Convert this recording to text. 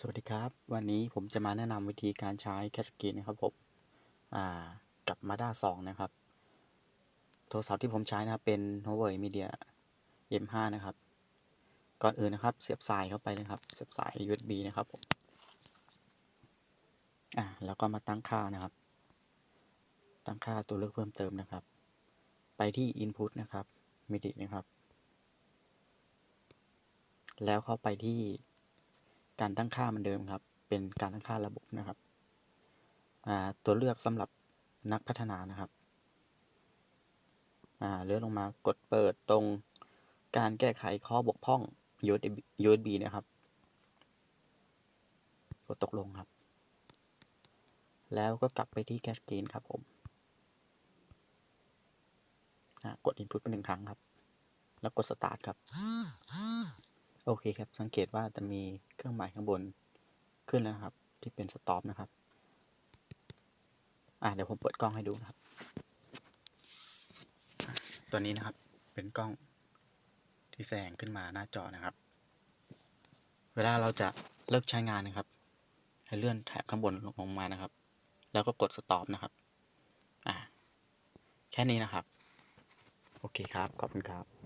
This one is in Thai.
สวัสดีครับ วันนี้ผมจะมาแนะนำวิธีการใช้แคชกีนนะครับผมอ่ากับ Mazda 2 นะครับ โทรศัพท์ที่ผมใช้นะครับ เป็น Huawei Media M5 นะครับ ก่อนอื่นนะครับ เสียบสายเข้าไปนะครับ เสียบสาย USB นะครับผมอ่าแล้วก็มาตั้งค่านะครับ ตั้งค่าตัวเลือกเพิ่มเติมนะครับ ไปที่ Input นะครับ MIDI นะครับ แล้วเข้าไปที่ การตั้งค่ามือนเดิมครับ เป็นการตั้งค่าระบบนะครับตัวเลือกสำหรับนักพัฒนานะครับเลื่อนลงมากดเปิดตรงการแก้ไขข้อบกพร่อง USB นะครับ กดตกลงครับ แล้วก็กลับไปที่แคสเกนครับผมกด Input ไปหนึ่งครั้งครับ แล้วกด Start ครับ โอเคครับ สังเกตว่าจะมีเครื่องหมายข้างบนขึ้นแล้วนะครับ ที่เป็นสต็อปนะครับ อ่าเดี๋ยวผมเปิดกล้องให้ดูนะครับ ตัวนี้นะครับเป็นกล้องที่แสดงขึ้นมาหน้าจอนะครับ เวลาเราจะเลิกใช้งานนะครับ ให้เลื่อนแถบข้างบนลงมานะครับ แล้วก็กดสต็อปนะครับ อ่าแค่นี้นะครับ โอเคครับ ขอบคุณครับ